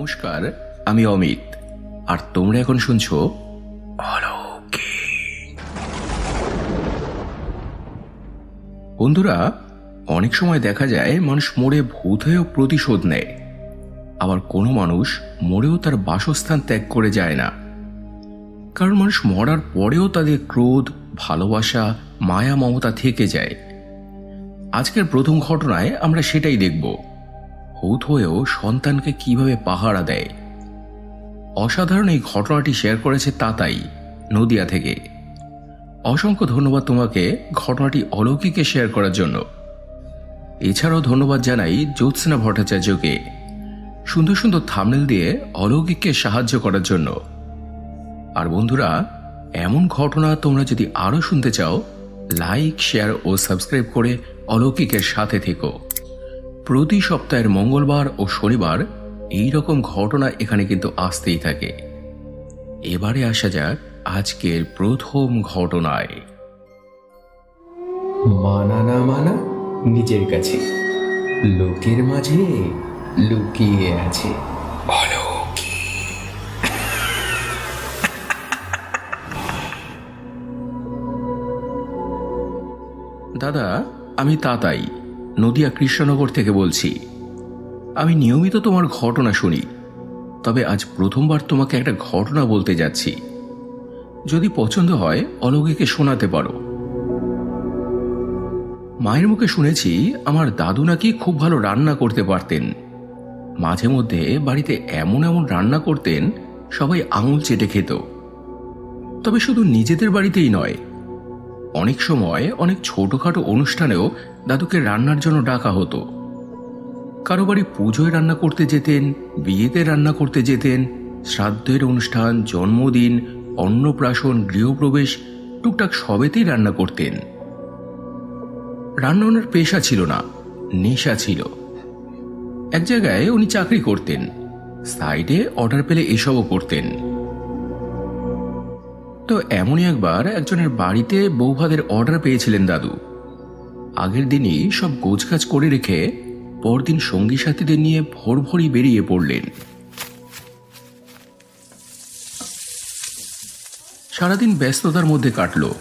নমস্কার, আমি অমিত। আর তোমরা এখন শুনছো। বন্ধুরা, অনেক সময় দেখা যায় মানুষ মরে ভূত হয়েও প্রতিশোধ নেয়। আবার কোনো মানুষ মরেও তার বাসস্থান ত্যাগ করে যায় না। কারণ মানুষ মরার পরেও তাদের ক্রোধ, ভালোবাসা, মায়া, মমতা থেকে যায়। আজকের প্রথম ঘটনায় আমরা সেটাই দেখব। ভূত হয়েও সন্তানকে কীভাবে পাহারা দেয়? অসাধারণ এই ঘটনাটি শেয়ার করেছে তাতাই, নদিয়া থেকে। অসংখ্য ধন্যবাদ তোমাকে ঘটনাটি অলৌকিকে শেয়ার করার জন্য। এছাড়াও ধন্যবাদ জানাই জ্যোৎস্না ভট্টাচার্যকে। সুন্দর সুন্দর থামনেল দিয়ে অলৌকিককে সাহায্য করার জন্য। আর বন্ধুরা, এমন ঘটনা তোমরা যদি আরও শুনতে চাও লাইক শেয়ার ও সাবস্ক্রাইব করে অলৌকিকের সাথে থেকো। প্রতি সপ্তাহের মঙ্গলবার ও শনিবার এই রকম ঘটনা এখানে কিন্তু আসতেই থাকে। এবারে আসা যাক আজকের প্রথম ঘটনায়। মানা না মানা নিজের কাছে। লোকের মাঝে লুকিয়ে আছে। দাদা আমি তাতাই নদিয়া কৃষ্ণনগর থেকে বলছি। আমি নিয়মিত তোমার ঘটনা শুনি, তবে আজ প্রথমবার তোমাকে একটা ঘটনা বলতে যাচ্ছি। যদি পছন্দ হয়, অলৌকিকে শোনাতে পারো। মায়ের মুখে শুনেছি, আমার দাদু নাকি খুব ভালো রান্না করতে পারতেন। মাঝে মধ্যে বাড়িতে এমন এমন রান্না করতেন, সবাই আঙুল চেটে খেত। তবে শুধু নিজেদের বাড়িতেই নয় অনেক সময় অনেক ছোটখাটো অনুষ্ঠানেও দাদুকে রান্নার জন্য ডাকা হতো। কারও বাড়ি পুজোয় রান্না করতে যেতেন, বিয়েতে রান্না করতে যেতেন, শ্রাদ্ধের অনুষ্ঠান, জন্মদিন, অন্নপ্রাশন, গৃহপ্রবেশ, টুকটাক সবেতেই রান্না করতেন। রান্না ওনার পেশা ছিল না, নেশা ছিল। এক জায়গায় উনি চাকরি করতেন, সাইডে অর্ডার পেলে এসবও করতেন। তো এমনই একবার একজনের বাড়িতে বৌভাদের অর্ডার পেয়েছিলেন দাদু। আগের দিনই সব গোছগাছ করে রেখে পরদিন সঙ্গী সাথীদের নিয়ে ভোর ভোরই বেরিয়ে পড়লেন। সারাদিন ব্যস্ততার মধ্যে কাটলো।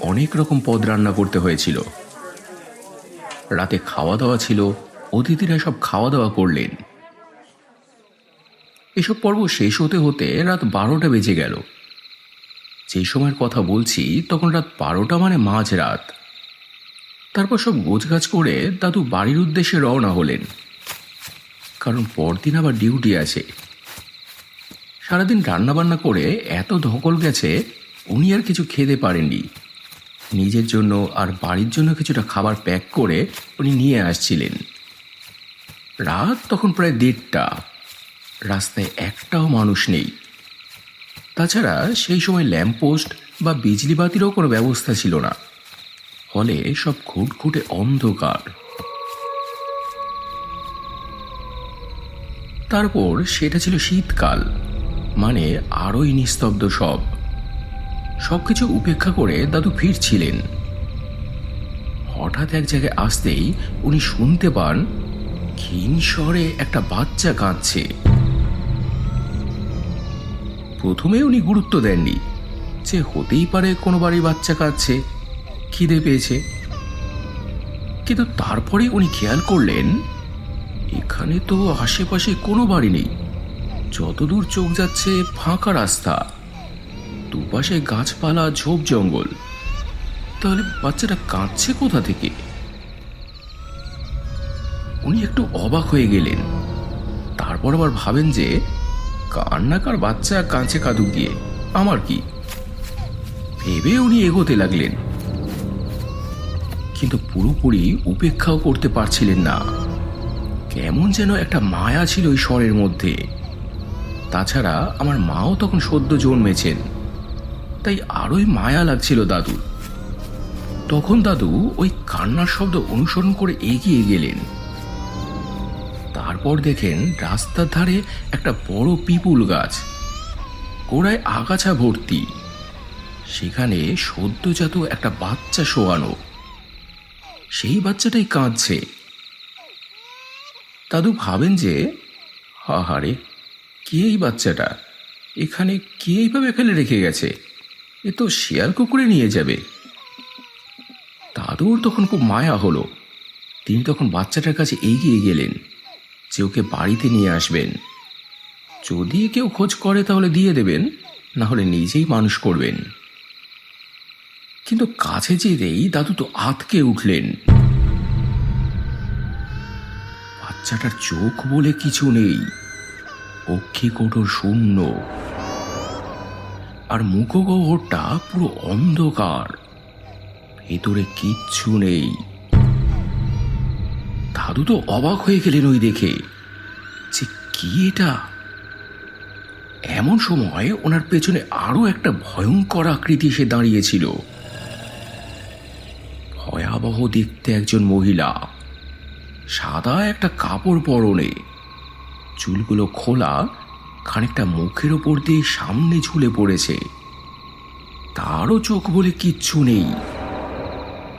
অনেক রকম পদ রান্না করতে হয়েছিল। রাতে খাওয়া দাওয়া ছিল, অতিথিরা সব খাওয়া দাওয়া করলেন। এসব পর্ব শেষ হতে হতে রাত বারোটা বেজে গেল। যে সময়ের কথা বলছি, তখন রাত বারোটা মানে মাঝ রাত তারপর সব গোছগাছ করে দাদু বাড়ির উদ্দেশ্যে রওনা হলেন। কারণ পরদিন আবার ডিউটি আছে। সারাদিন রান্নাবান্না করে এত ধকল গেছে, উনি আর কিছু খেতে পারেননি। নিজের জন্য আর বাড়ির জন্য কিছুটা খাবার প্যাক করে উনি নিয়ে আসছিলেন। রাত তখন প্রায় দেড়টা। রাস্তায় একটাও মানুষ নেই। তাছাড়া সেই সময় ল্যাম্পপোস্ট বা বিজলি বাতিরও কোনো ব্যবস্থা ছিল না। ফলে সব ঘুটঘুটে অন্ধকার। তারপর সেটা ছিল শীতকাল মানে আরোই নিস্তব্ধ সব। সবকিছু উপেক্ষা করে দাদু ফিরছিলেন। হঠাৎ এক জায়গায় আসতেই উনি শুনতে পান ক্ষীণ স্বরে একটা বাচ্চা কাঁদছে। প্রথমে উনি গুরুত্ব দেননি। যে হতেই পারে কোনো বাড়ির বাচ্চা কাঁদছে, খিদে পেয়েছে। কিন্তু তারপরে উনি খেয়াল করলেন, এখানে তো আশেপাশে কোনো বাড়ি নেই। যতদূর চোখ যাচ্ছে ফাঁকা রাস্তা। দুপাশে গাছপালা, ঝোপ জঙ্গল। তাহলে বাচ্চাটা কাঁদছে কোথা থেকে? উনি একটু অবাক হয়ে গেলেন। তারপর আবার ভাবেন যে কান্নাকার বাচ্চা কাঁচে কাদু গিয়ে আমার কি? ভেবে উনি এগোতে লাগলেন। কিন্তু পুরোপুরি উপেক্ষাও করতে পারছিলেন না। কেমন যেন একটা মায়া ছিল ওই স্বরের মধ্যে। তাছাড়া আমার মাও তখন সদ্য জন্মেছেন। তাই আরোই মায়া লাগছিল দাদু তখন দাদু ওই কান্নার শব্দ অনুসরণ করে এগিয়ে গেলেন। তারপর দেখেন রাস্তার ধারে একটা বড় পিপুল গাছ, গোড়ায় আগাছা ভর্তি। সেখানে সদ্যজাত একটা বাচ্চা শোয়ানো। সেই বাচ্চাটাই কাঁদছে। দাদু ভাবেন যে হাহারে কে এই বাচ্চাটা? এখানে কে এইভাবে ফেলে রেখে গেছে? এ তো শিয়াল কুকুরে নিয়ে যাবে। দাদুর তখন খুব মায়া হলো। তিনি তখন বাচ্চাটার কাছে এগিয়ে গেলেন। যে ওকে বাড়িতে নিয়ে আসবেন। যদি কেউ খোঁজ করে তাহলে দিয়ে দেবেন, না হলে নিজেই মানুষ করবেন। কিন্তু কাছে যেতেই দাদু তো আতকে উঠলেন। বাচ্চাটার চোখ বলে কিছু নেই। অক্ষিকোটর শূন্য। আর মুখগহ্বরটা পুরো অন্ধকার। ভেতরে কিচ্ছু নেই। দাদু তো অবাক হয়ে গেলেন ওই দেখে। যে কি এটা? এমন সময় ওনার পেছনে আরও একটা ভয়ঙ্কর আকৃতি এসে দাঁড়িয়েছিল। ভয়াবহ দেখতে একজন মহিলা। সাদা একটা কাপড় পরনে। চুলগুলো খোলা, খানিকটা মুখের ওপর দিয়ে সামনে ঝুলে পড়েছে। তারও চোখ বলে কিচ্ছু নেই।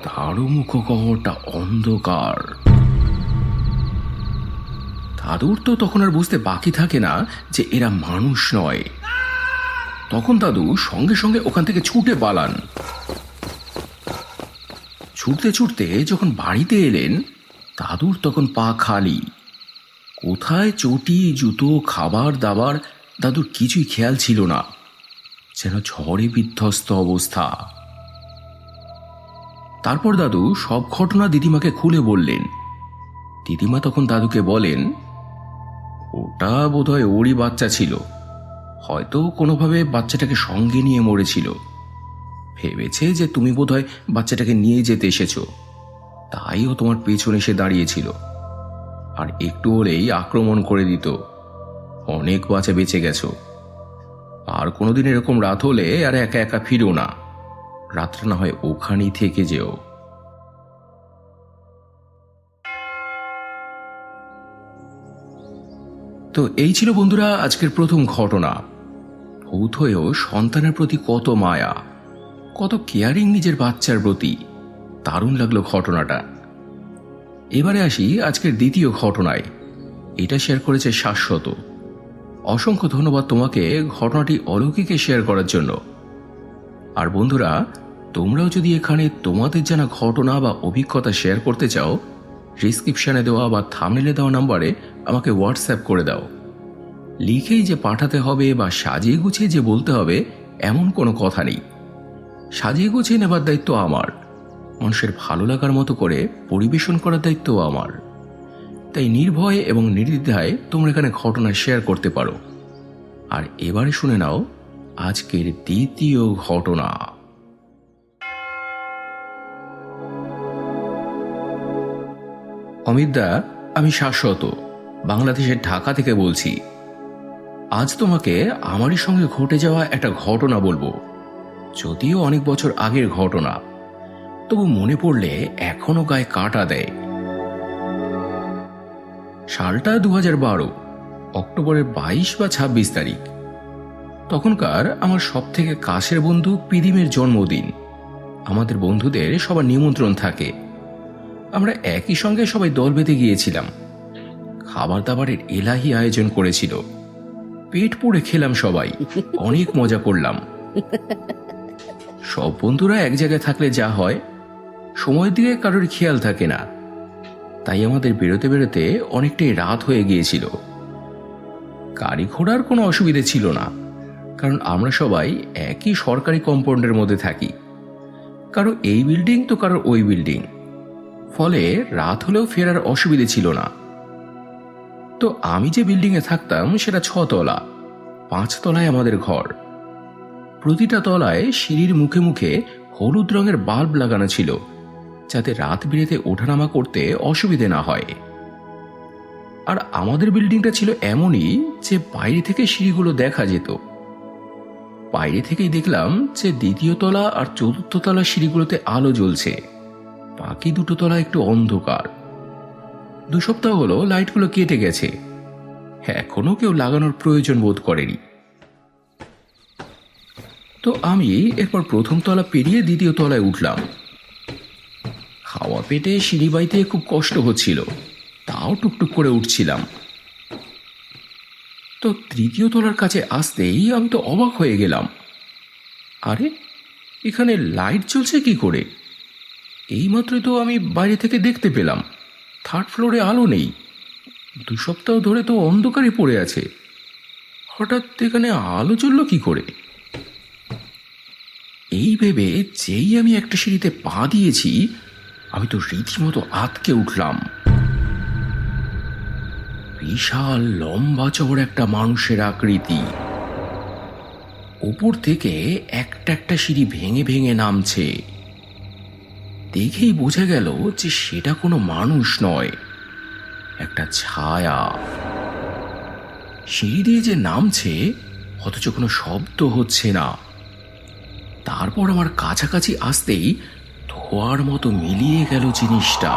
তারও মুখগহ্বরটা অন্ধকার। দাদুর তো তখন আর বুঝতে বাকি থাকে না যে এরা মানুষ নয়। তখন দাদু সঙ্গে সঙ্গে ওখান থেকে ছুটে পালান। ছুটতে ছুটতে যখন বাড়িতে এলেন, দাদুর তখন পা খালি। কোথায় চটি, জুতো, খাবার, দাবার, দাদুর কিছুই খেয়াল ছিল না। যেন ঝড়ে বিধ্বস্ত অবস্থা। তারপর দাদু সব ঘটনা দিদিমাকে খুলে বললেন। দিদিমা তখন দাদুকে বলেন ওটা বোধহয় ওরই বাচ্চা ছিল। হয়তো কোনোভাবে বাচ্চাটাকে সঙ্গে নিয়ে মরেছিল। ভেবেছে যে তুমি বোধহয় বাচ্চাটাকে নিয়ে যেতে এসেছ। তাই ও তোমার পেছনে এসে দাঁড়িয়েছিল। আর একটু হলেই আক্রমণ করে দিত। অনেক বাচ্চা বেঁচে গেছো। আর কোনোদিন এরকম রাত হলে আর একা একা ফিরো না। রাতটা না হয় ওখানেই থেকে যেও। তো এই ছিল বন্ধুরা আজকের প্রথম ঘটনা। ভূত হয়েও সন্তানের প্রতি কত মায়া, কত কেয়ারিং নিজের বাচ্চার প্রতি। দারুণ লাগল ঘটনাটা। এবারে আসি আজকের দ্বিতীয় ঘটনায়। এটা শেয়ার করেছে শাশ্বত। অসংখ্য ধন্যবাদ তোমাকে ঘটনাটি অলৌকিকে শেয়ার করার জন্য। আর বন্ধুরা, তোমরাও যদি এখানে তোমাদের জানা ঘটনা বা অভিজ্ঞতা শেয়ার করতে চাও ডিসক্রিপশনে দেওয়া বা থামনেলে দেওয়া নাম্বারে আমাকে হোয়াটসঅ্যাপ করে দাও। লিখেই যে পাঠাতে হবে বা সাজিয়ে গুছিয়ে যে বলতে হবে, এমন কোনো কথা নেই। সাজিয়ে গুছিয়ে নেবার দায়িত্ব আমার। মানুষের ভালো লাগার মতো করে পরিবেশন করার দায়িত্ব আমার। তাই নির্ভয়ে এবং নির্দ্বিধায় তোমরা এখানে ঘটনা শেয়ার করতে পারো। আর এবারে শুনে নাও, আজকের দ্বিতীয় ঘটনা। অমিতদা, আমি শাশ্বত। বাংলাদেশের ঢাকা থেকে বলছি, আজ তোমাকে আমারই সঙ্গে ঘটে যাওয়া একটা ঘটনা বলব। যদিও অনেক বছর আগের ঘটনা, তবু মনে পড়লে এখনও গায়ে কাটা দেয়। সালটা দু বারো, অক্টোবরের বাইশ বা ছাব্বিশ তারিখ। তখনকার আমার সব থেকে কাছের বন্ধু পিদিমের জন্মদিন। আমাদের বন্ধুদের সবার নিমন্ত্রণ থাকে। আমরা একই সঙ্গে সবাই দল বেঁধে গিয়েছিলাম। খাবার দাবারের এলাহি আয়োজন করেছিল। পেট পুড়ে খেলাম সবাই। অনেক মজা করলাম। সব বন্ধুরা এক জায়গায় থাকলে যা হয় সময়ের দিকে কারোর খেয়াল থাকে না। তাই আমাদের বেরোতে বেরোতে অনেকটাই রাত হয়ে গিয়েছিল। গাড়ি ঘোড়ার কোনো অসুবিধে ছিল না, কারণ আমরা সবাই একই সরকারি কম্পাউন্ডের মধ্যে থাকি। কারও এই বিল্ডিং তো কারোর ওই বিল্ডিং। ফলে রাত হলেও ফেরার অসুবিধে ছিল না। তো আমি যে বিল্ডিংয়ে থাকতাম, সেটা ছতলা পাঁচ তলায় আমাদের ঘর। প্রতিটা তলায় সিঁড়ির মুখে মুখে হলুদ রঙের বাল্ব লাগানো ছিল, যাতে রাত বিরেতে ওঠানামা করতে অসুবিধে না হয়। আর আমাদের বিল্ডিংটা ছিল এমনই যে বাইরে থেকে সিঁড়িগুলো দেখা যেত। বাইরে থেকেই দেখলাম যে দ্বিতীয় তলা আর চতুর্থ তলা সিঁড়িগুলোতে আলো জ্বলছে। বাকি দুটো তলা একটু অন্ধকার। দু সপ্তাহ হলো লাইটগুলো কেটে গেছে। এখনও কেউ লাগানোর প্রয়োজন বোধ করেনি। তো আমি এরপর প্রথম তলা পেরিয়ে দ্বিতীয় তলায় উঠলাম। খাওয়া পেটে সিঁড়ি বাইতে খুব কষ্ট হচ্ছিল। তাও টুকটুক করে উঠছিলাম। তো তৃতীয় তলার কাছে আসতেই আমি তো অবাক হয়ে গেলাম। আরে, এখানে লাইট জ্বলছে কি করে? এইমাত্রই তো আমি বাইরে থেকে দেখতে পেলাম। থার্ড ফ্লোরে আলো নেই। দু সপ্তাহ ধরে তো অন্ধকারে পড়ে আছে। হঠাৎ এখানে আলো জ্বললো কি করে? এই ভেবে যেই আমি একটা সিঁড়িতে পা দিয়েছি, আমি তো রীতিমতো আতকে উঠলাম। বিশাল লম্বা চওড় একটা মানুষের আকৃতি। উপর থেকে একটা একটা সিঁড়ি ভেঙে ভেঙে নামছে। দেখেই বোঝা গেল যে সেটা কোনো মানুষ নয়। একটা ছায়া। সিঁড়ি দিয়ে যে নামছে, অথচ কোনো শব্দ হচ্ছে না। তারপর আমার কাছাকাছি আসতেই ধোয়ার মতো মিলিয়ে গেল জিনিসটা।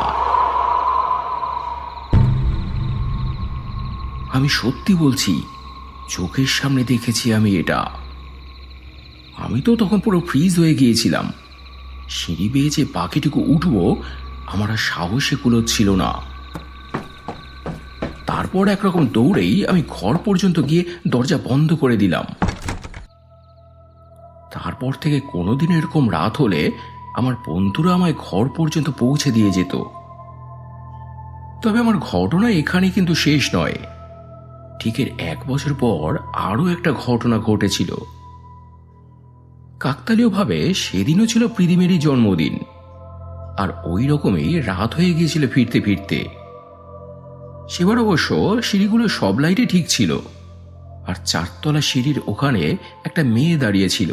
আমি সত্যি বলছি, চোখের সামনে দেখেছি আমি এটা। আমি তো তখন পুরো ফ্রিজ হয়ে গিয়েছিলাম। সিঁড়ি বেয়ে যে পাখিটুকু উঠবো, আমার আর সাহসে কুলোচ্ছিল না। তারপর একরকম দৌড়েই আমি ঘর পর্যন্ত গিয়ে দরজা বন্ধ করে দিলাম। তারপর থেকে কোনোদিন এরকম রাত হলে আমার বন্ধুরা আমায় ঘর পর্যন্ত পৌঁছে দিয়ে যেত। তবে আমার ঘটনা এখানে কিন্তু শেষ নয়। ঠিক এর এক বছর পর আরও একটা ঘটনা ঘটেছিল। কাকতালীয়ভাবে সেদিনও ছিল পৃথিবীরই জন্মদিন। আর ওই রকমই রাত হয়ে গিয়েছিল ফিরতে ফিরতে। সেবার অবশ্য সিঁড়িগুলো সব লাইটে ঠিক ছিল, আর চারতলা সিঁড়ির ওখানে একটা মেয়ে দাঁড়িয়েছিল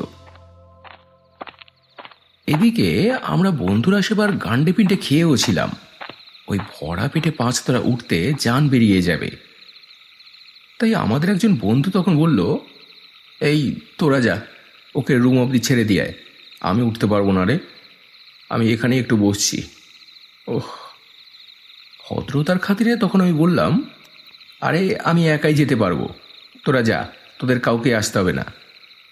এদিকে আমরা বন্ধুরা সেবার গান্ডে পিণ্ডে খেয়েও ছিলাম। ওই ভরা পেটে পাঁচতলা উঠতে যান বেরিয়ে যাবে। তাই আমাদের একজন বন্ধু তখন বলল, এই, তোরা যা। ওকে রুম অবধি ছেড়ে দিয়ে আমি উঠতে পারব না রে। আমি এখানে একটু বসছি। ওহ, ভদ্রতার খাতিরে তখন আমি বললাম, আরে, আমি একাই যেতে পারব। তোরা যা, তোদের কাউকে আসতে হবে না।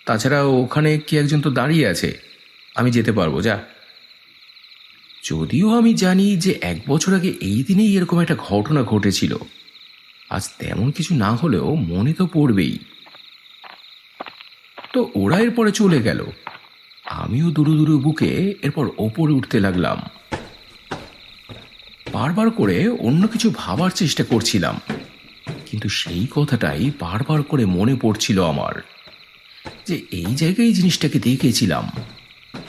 তাছাড়া ওখানে কি একজন তো দাঁড়িয়ে আছে? আমি যেতে পারব, যা। যদিও আমি জানি যে এক বছর আগে এই দিনেই এরকম একটা ঘটনা ঘটেছিল। আজ তেমন কিছু না হলেও মনে তো পড়বেই। তো ওরা এরপরে চলে গেল। আমিও দুরু দুরু বুকে এরপর ওপরে উঠতে লাগলাম। বারবার করে অন্য কিছু ভাবার চেষ্টা করছিলাম। কিন্তু সেই কথাটাই বারবার করে মনে পড়ছিল আমার, যে এই জায়গায় জিনিসটাকে দেখেছিলাম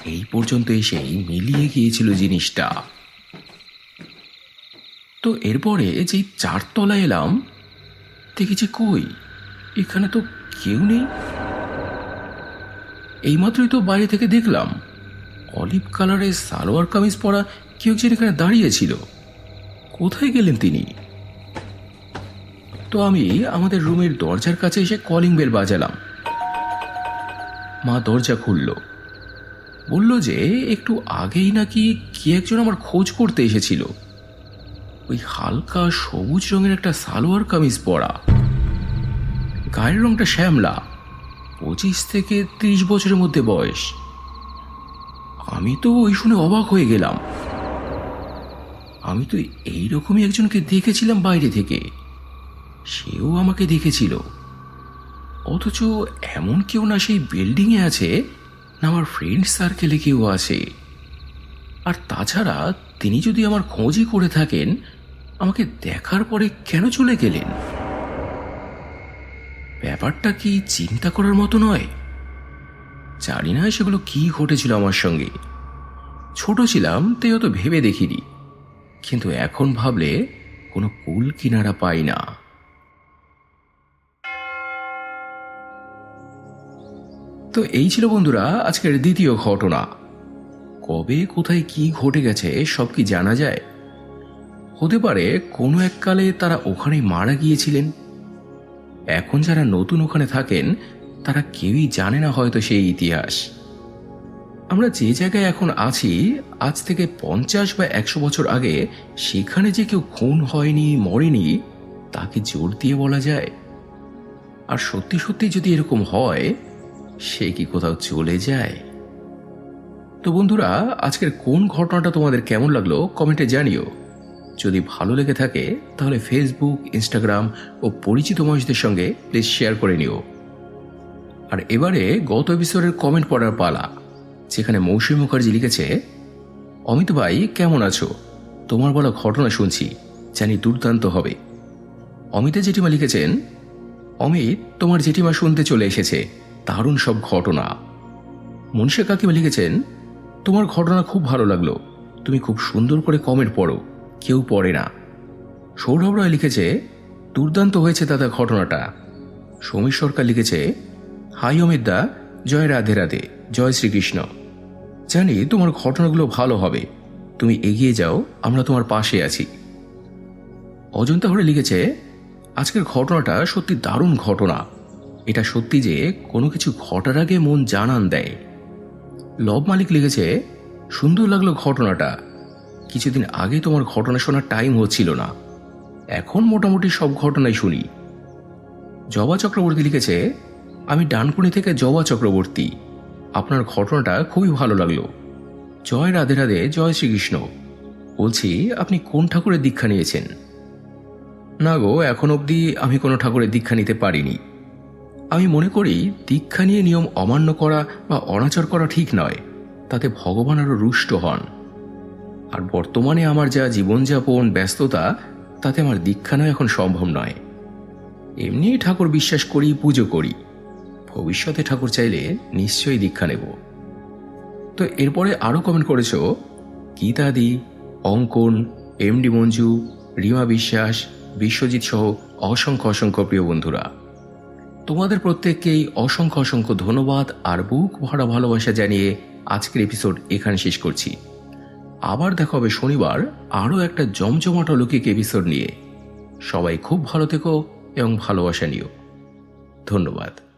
এই পর্যন্ত এসেই মিলিয়ে গিয়েছিল জিনিসটা। তো এরপরে যেই চারতলায় এলাম দেখেছি কই, এখানে তো কেউ নেই। এইমাত্রই তো বাইরে থেকে দেখলাম, অলিভ কালারের সালোয়ার কামিজ পরা কেউ একজন এখানে দাঁড়িয়েছিল কোথায় গেলেন তিনি? তো আমি আমাদের রুমের দরজার কাছে এসে কলিং বেল বাজালাম। মা দরজা খুলল। বলল যে, একটু আগেই নাকি কি একজন আমার খোঁজ করতে এসেছিল। ওই হালকা সবুজ রঙের একটা সালোয়ার কামিজ পরা। গায়ের রংটা শ্যামলা। পঁচিশ থেকে ত্রিশ বছরের মধ্যে বয়স। আমি তো ওই শুনে অবাক হয়ে গেলাম। আমি তো এইরকমই একজনকে দেখেছিলাম বাইরে থেকে। সেও আমাকে দেখেছিল। অথচ এমন কেউ না সেই বিল্ডিংয়ে আছে, না আমার ফ্রেন্ড সার্কেলে কেউ আছে। আর তাছাড়া তিনি যদি আমার খোঁজই করে থাকেন, আমাকে দেখার পরে কেন চলে গেলেন? ব্যাপারটা কি চিন্তা করার মতো নয়? জানি না সেগুলো কি ঘটেছিল আমার সঙ্গে। ছোট ছিলাম, তাই অত ভেবে দেখিনি। কিন্তু এখন ভাবলে কোনো কুল কিনারা পাই না। তো এই ছিল বন্ধুরা আজকের দ্বিতীয় ঘটনা। কবে, কোথায় কি ঘটে গেছে, সব কি জানা যায়? হতে পারে কোনো এককালে তারা ওখানেই মারা গিয়েছিলেন। এখন যারা নতুন ওখানে থাকেন, তারা কেউই জানে না হয়তো সেই ইতিহাস। আমরা যে জায়গায় এখন আছি, আজ থেকে পঞ্চাশ বা একশো বছর আগে, সেখানে যে কেউ খুন হয়নি, মরেনি, তাকে জোর দিয়ে বলা যায়। আর সত্যি সত্যি যদি এরকম হয়, সে কি কোথাও চলে যায়? তো বন্ধুরা, আজকের কোন ঘটনাটা তোমাদের কেমন লাগল, কমেন্টে জানিও। যদি ভালো লেগে থাকে, তাহলে ফেসবুক ইনস্টাগ্রাম ও পরিচিত মানুষদের সঙ্গে প্লিজ শেয়ার করে নিও। আর এবারে গত এপিসোডের কমেন্ট পড়ার পালা, যেখানে মৌসুমী মুখার্জি লিখেছে, অমিত ভাই, কেমন আছো? তোমার বলা ঘটনা শুনছি, জানি দুর্দান্ত হবে। অমিতা জেঠিমা লিখেছেন, অমিত, তোমার জেঠিমা শুনতে চলে এসেছে, দারুণ সব ঘটনা। মনীষা কাকিমা লিখেছেন, তোমার ঘটনা খুব ভালো লাগল, তুমি খুব সুন্দর করে কমেন্ট পড়ো। কেউ পড়ে না। সৌরভ রায় লিখেছে, দুর্দান্ত হয়েছে দাদা ঘটনাটা। সমীর সরকার লিখেছে, হাই অমিত দা, জয় রাধে রাধে, জয় শ্রীকৃষ্ণ। জানি তোমার ঘটনাগুলো ভালো হবে। তুমি এগিয়ে যাও, আমরা তোমার পাশে আছি। অজন্তা হরে লিখেছে, আজকের ঘটনাটা সত্যি দারুণ ঘটনা। এটা সত্যি যে কোনো কিছু ঘটার আগে মন জানান দেয়। লব মালিক লিখেছে, সুন্দর লাগল ঘটনাটা। কিছুদিন আগে তোমার ঘটনা শোনার টাইম হচ্ছিল না। এখন মোটামুটি সব ঘটনাই শুনি। জবা চক্রবর্তী লিখেছে, আমি ডানকুনি থেকে জবা চক্রবর্তী। আপনার ঘটনাটা খুবই ভালো লাগল। জয় রাধে রাধে, জয় শ্রীকৃষ্ণ। বলছি, আপনি কোন ঠাকুরের দীক্ষা নিয়েছেন? না গো, এখন অবধি আমি কোনো ঠাকুরের দীক্ষা নিতে পারিনি। আমি মনে করি, দীক্ষা নিয়ে নিয়ম অমান্য করা বা অনাচার করা ঠিক নয়। তাতে ভগবান আরও রুষ্ট হন। আর বর্তমানে আমার যা জীবনযাপন, ব্যস্ততা, তাতে আমার দীক্ষা নেওয়া এখন সম্ভব নয়। এমনি ঠাকুর বিশ্বাস করি, পুজো করি। ভবিষ্যতে ঠাকুর চাইলে নিশ্চয়ই দীক্ষা নেব। তো এরপরে আরও কমেন্ট করেছ, গীতাদি, অঙ্কন এমডি মঞ্জু, রিমা বিশ্বাস, বিশ্বজিৎ সহ অসংখ্য অসংখ্য প্রিয় বন্ধুরা। তোমাদের প্রত্যেককেই অসংখ্য অসংখ্য ধন্যবাদ আর বুক ভরা ভালোবাসা জানিয়ে আজকের এপিসোড এখানে শেষ করছি। আবার দেখা হবে শনিবার আরও একটা জমজমাট অলৌকিক এপিসোড নিয়ে। সবাই খুব ভালো থেকো এবং ভালোবাসা নিও। ধন্যবাদ।